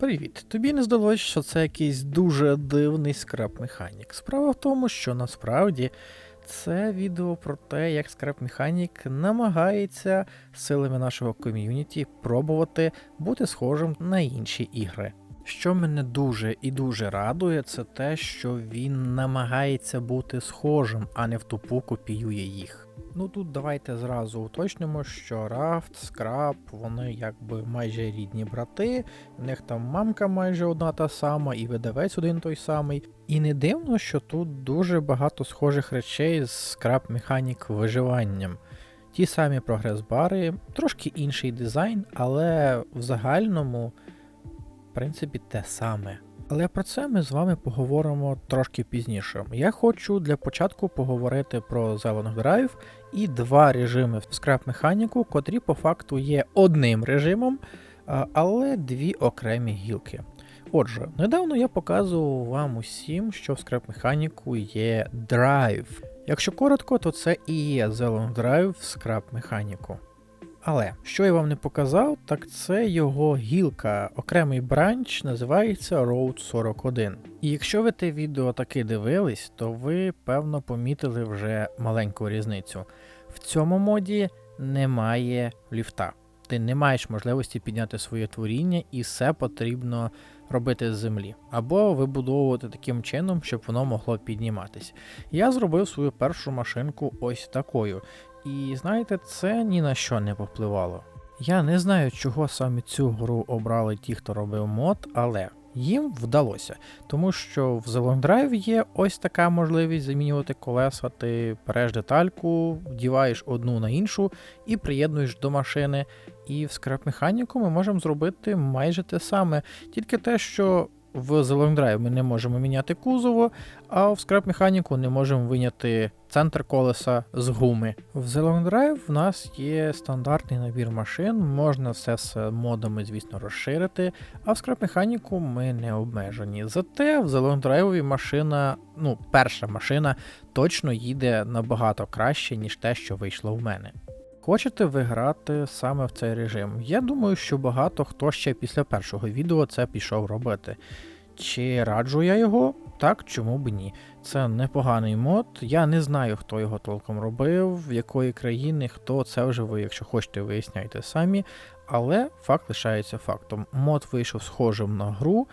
Привіт! Тобі не здалося, що це якийсь дуже дивний скраб механік. Справа в тому, що насправді це відео про те, як скраб механік намагається силами нашого ком'юніті пробувати бути схожим на інші ігри. Що мене дуже і дуже радує, це те, що він намагається бути схожим, а не в тупу копіює їх. Ну тут давайте зразу уточнимо, що Рафт, Скраб, вони якби майже рідні брати, в них там мамка майже одна та сама, і видавець один той самий. І не дивно, що тут дуже багато схожих речей з скраб механік виживанням. Ті самі прогрес-бари, трошки інший дизайн, але в загальному, принципі, те саме. Але про це ми з вами поговоримо трошки пізніше. Я хочу для початку поговорити про Zelen Drive і два режими в Scrap механіку, котрі по факту є одним режимом, але дві окремі гілки. Отже, недавно я показував вам усім, що в Scrap механіку є Drive. Якщо коротко, то це і є Zelen Drive в Scrap механіку. Але що я вам не показав, так це його гілка, окремий бранч називається Road 41. І якщо ви те відео таки дивились, то ви певно помітили вже маленьку різницю. В цьому моді немає ліфта. Ти не маєш можливості підняти своє творіння, і все потрібно робити з землі, або вибудовувати таким чином, щоб воно могло підніматись. Я зробив свою першу машинку ось такою. І знаєте, це ні на що не повпливало. Я не знаю, чого саме цю гру обрали ті, хто робив мод, але їм вдалося, тому що в The Long Drive є ось така можливість замінювати колеса, ти береш детальку, вдіваєш одну на іншу і приєднуєш до машини. І в скрап механіку ми можемо зробити майже те саме, тільки те, що в The Long Drive ми не можемо міняти кузово, а в скрап механіку не можемо виняти центр колеса з гуми. В The Long Drive в нас є стандартний набір машин, можна все з модами, звісно, розширити, а в скрап механіку ми не обмежені. Зате в The Drive машина, ну, перша машина точно їде набагато краще, ніж те, що вийшло в мене. Хочете ви грати саме в цей режим? Я думаю, що багато хто ще після першого відео це пішов робити. Чи раджу я його? Так, чому б ні. Це непоганий мод. Я не знаю, хто його толком робив, в якої країни, хто це вже ви, якщо хочете, виясняйте самі. Але факт лишається фактом. Мод вийшов схожим на гру,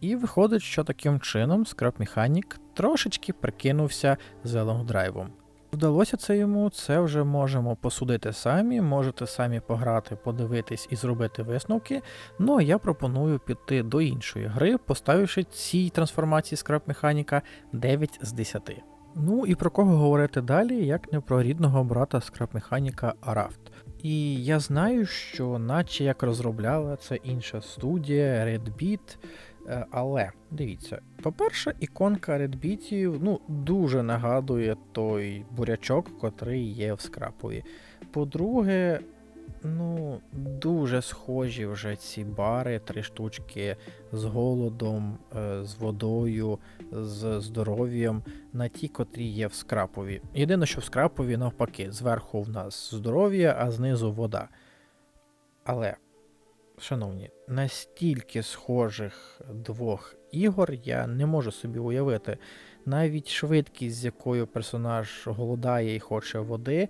і виходить, що таким чином Scrap Mechanic трошечки прикинувся Zelen драйвом. Вдалося це йому, це вже можемо посудити самі, можете самі пограти, подивитись і зробити висновки. Ну а я пропоную піти до іншої гри, поставивши цій трансформації скраб механіка 9 з 10. Ну і про кого говорити далі, як не про рідного брата скраб механіка Арафт. І я знаю, що наче як розробляла це інша студія Redbeat, Е, але дивіться, по-перше, іконка редбітів ну, дуже нагадує той бурячок, котрий є в скрапові. По-друге, ну, дуже схожі вже ці бари, три штучки з голодом, е, з водою, з здоров'ям на ті, котрі є в скрапові. Єдине, що в скрапові навпаки, зверху в нас здоров'я, а знизу вода. Але шановні, настільки схожих двох ігор я не можу собі уявити. Навіть швидкість, з якою персонаж голодає і хоче води,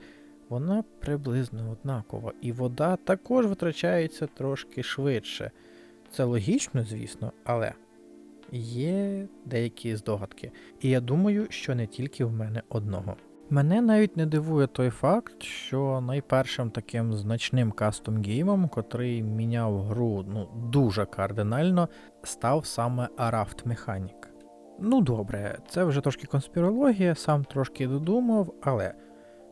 вона приблизно однакова. І вода також витрачається трошки швидше. Це логічно, звісно, але є деякі здогадки. І я думаю, що не тільки в мене одного. Мене навіть не дивує той факт, що найпершим таким значним кастом геймом, котрий міняв гру ну, дуже кардинально, став саме Araft Mechanic. Ну добре, це вже трошки конспірологія, сам трошки додумав, але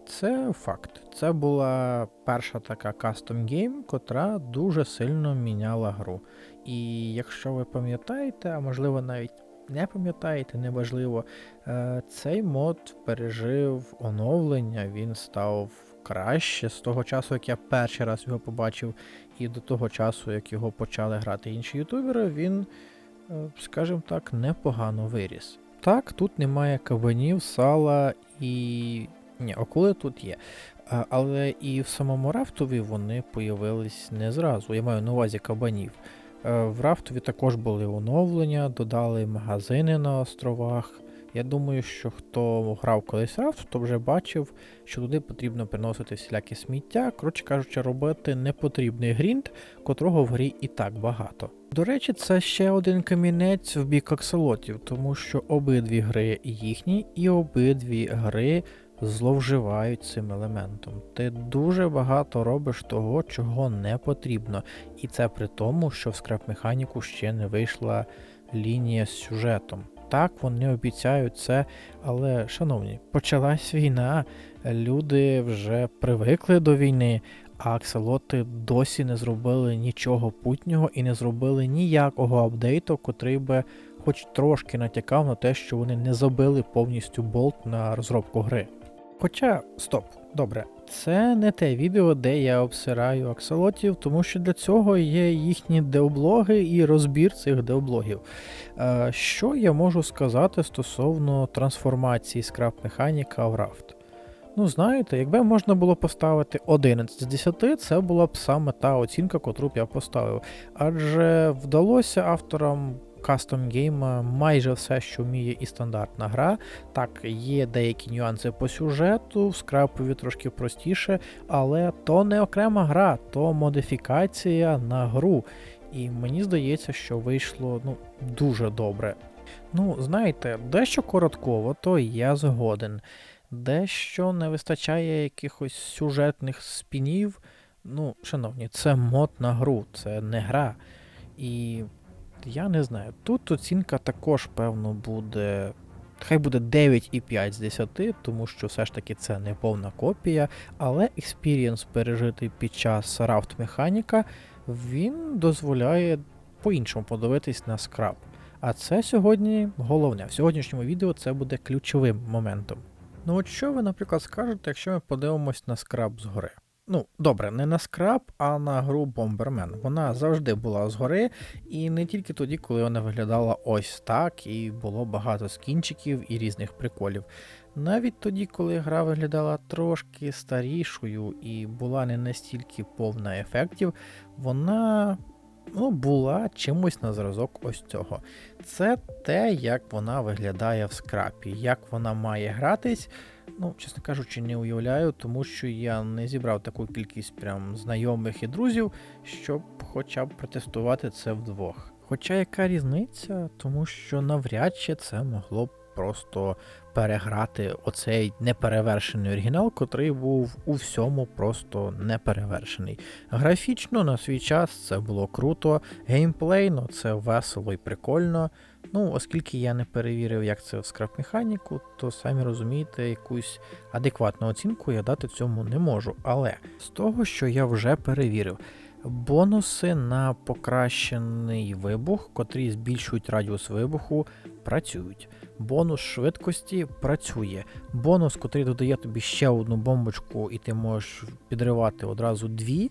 це факт. Це була перша така кастом гейм, котра дуже сильно міняла гру. І якщо ви пам'ятаєте, а можливо навіть не пам'ятаєте, неважливо. Е, цей мод пережив оновлення, він став краще з того часу, як я перший раз його побачив, і до того часу, як його почали грати інші ютубери, він, е, скажімо так, непогано виріс. Так, тут немає кабанів, сала і. Ні, окули тут є. Але і в самому рафтові вони появились не зразу. Я маю на увазі кабанів. Е, В Рафтові також були оновлення, додали магазини на островах. Я думаю, що хто грав колись Рафт, то вже бачив, що туди потрібно приносити всіляке сміття. Коротше кажучи, робити непотрібний грінт, котрого в грі і так багато. До речі, це ще один камінець в бік акселотів, тому що обидві гри їхні, і обидві гри зловживають цим елементом. Ти дуже багато робиш того, чого не потрібно. І це при тому, що в скрап механіку ще не вийшла лінія з сюжетом. Так, вони обіцяють це, але, шановні, почалась війна, люди вже привикли до війни, а акселоти досі не зробили нічого путнього і не зробили ніякого апдейту, котрий би хоч трошки натякав на те, що вони не забили повністю болт на розробку гри. Хоча, стоп, добре, це не те відео, де я обсираю акселотів, тому що для цього є їхні деоблоги і розбір цих деоблогів. Е, Що я можу сказати стосовно трансформації скрап механіка в рафт? Ну, знаєте, якби можна було поставити 11 з 10, це була б саме та оцінка, котру б я поставив. Адже вдалося авторам кастом гейма майже все, що вміє і стандартна гра. Так, є деякі нюанси по сюжету, в скрапові трошки простіше, але то не окрема гра, то модифікація на гру. І мені здається, що вийшло ну, дуже добре. Ну, знаєте, дещо коротково, то я згоден. Дещо не вистачає якихось сюжетних спінів. Ну, шановні, це мод на гру, це не гра. І я не знаю. Тут оцінка також, певно, буде. Хай буде 9,5 з 10, тому що все ж таки це не повна копія, але експірієнс пережитий під час рафт механіка, він дозволяє по-іншому подивитись на скраб. А це сьогодні головне. В сьогоднішньому відео це буде ключовим моментом. Ну от що ви, наприклад, скажете, якщо ми подивимось на скраб згори? Ну, добре, не на скраб, а на гру Бомбермен. Вона завжди була згори, і не тільки тоді, коли вона виглядала ось так, і було багато скінчиків і різних приколів. Навіть тоді, коли гра виглядала трошки старішою і була не настільки повна ефектів, вона ну, була чимось на зразок ось цього. Це те, як вона виглядає в скрапі, як вона має гратись. Ну, чесно кажучи, не уявляю, тому що я не зібрав таку кількість прям знайомих і друзів, щоб хоча б протестувати це вдвох. Хоча яка різниця, тому що навряд чи це могло б просто переграти оцей неперевершений оригінал, котрий був у всьому просто неперевершений. Графічно на свій час це було круто, геймплейно це весело і прикольно. Ну, оскільки я не перевірив, як це в скрап механіку, то самі розумієте, якусь адекватну оцінку я дати цьому не можу. Але з того, що я вже перевірив, бонуси на покращений вибух, котрі збільшують радіус вибуху, працюють. Бонус швидкості працює. Бонус, котрий додає тобі ще одну бомбочку, і ти можеш підривати одразу дві,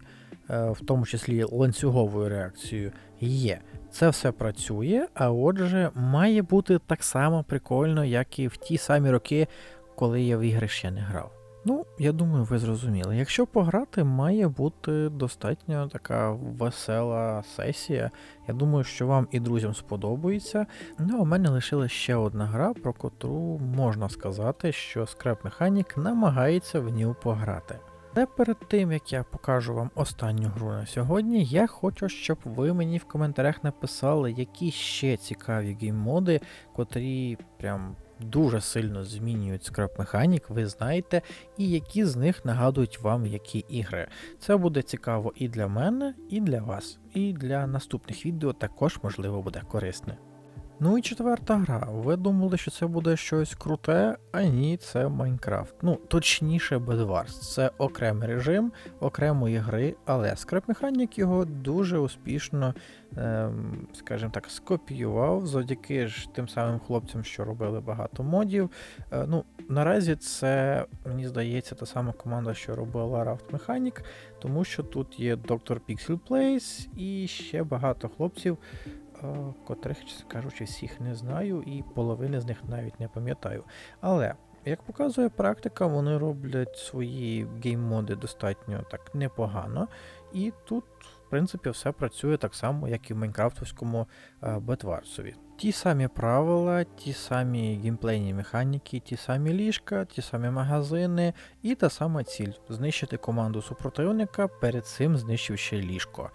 е, в тому числі ланцюговою реакцією, є. Це все працює, а отже, має бути так само прикольно, як і в ті самі роки, коли я в ігри ще не грав. Ну, я думаю, ви зрозуміли. Якщо пограти, має бути достатньо така весела сесія. Я думаю, що вам і друзям сподобається. Ну, у мене лишилась ще одна гра, про котру можна сказати, що Scrap Mechanic намагається в нього пограти. Але перед тим як я покажу вам останню гру на сьогодні, я хочу, щоб ви мені в коментарях написали, які ще цікаві гейммоди, котрі прям дуже сильно змінюють скраб механік, ви знаєте, і які з них нагадують вам які ігри. Це буде цікаво і для мене, і для вас. І для наступних відео також можливо буде корисне. Ну і четверта гра. Ви думали, що це буде щось круте, а ні, це Майнкрафт. Ну, точніше, Bedwars. Це окремий режим окремої гри, але Mechanic його дуже успішно, ем, скажімо так, скопіював завдяки ж тим самим хлопцям, що робили багато модів. Е, ну, наразі це, мені здається, та сама команда, що робила Raft Mechanic, тому що тут є Dr. Pixel Plays і ще багато хлопців котрих, чесно кажучи, всіх не знаю, і половини з них навіть не пам'ятаю. Але, як показує практика, вони роблять свої гейммоди достатньо так непогано. І тут в принципі, все працює так само, як і в Майнкрафтовському е, Бетварсові. Ті самі правила, ті самі геймплейні механіки, ті самі ліжка, ті самі магазини і та сама ціль знищити команду супротивника, перед цим знищивши ліжко.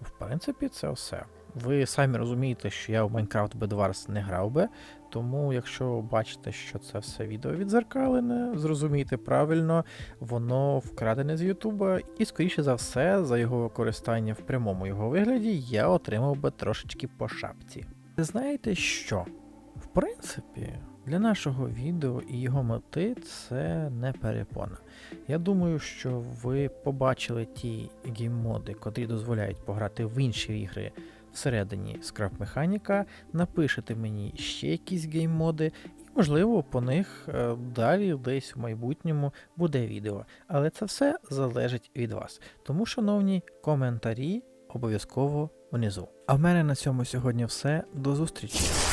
В принципі, це все. Ви самі розумієте, що я в Bed Wars не грав би, тому якщо бачите, що це все відео відзеркалене, зрозумійте правильно, воно вкрадене з Ютуба, і скоріше за все, за його використання в прямому його вигляді я отримав би трошечки по шапці. Знаєте що? В принципі, для нашого відео і його мети це не перепона. Я думаю, що ви побачили ті гейммоди, котрі дозволяють пограти в інші ігри всередині Scrap механіка, напишете мені ще якісь гейммоди, і, можливо, по них е, далі десь в майбутньому буде відео. Але це все залежить від вас. Тому, шановні, коментарі обов'язково внизу. А в мене на цьому сьогодні все. До зустрічі!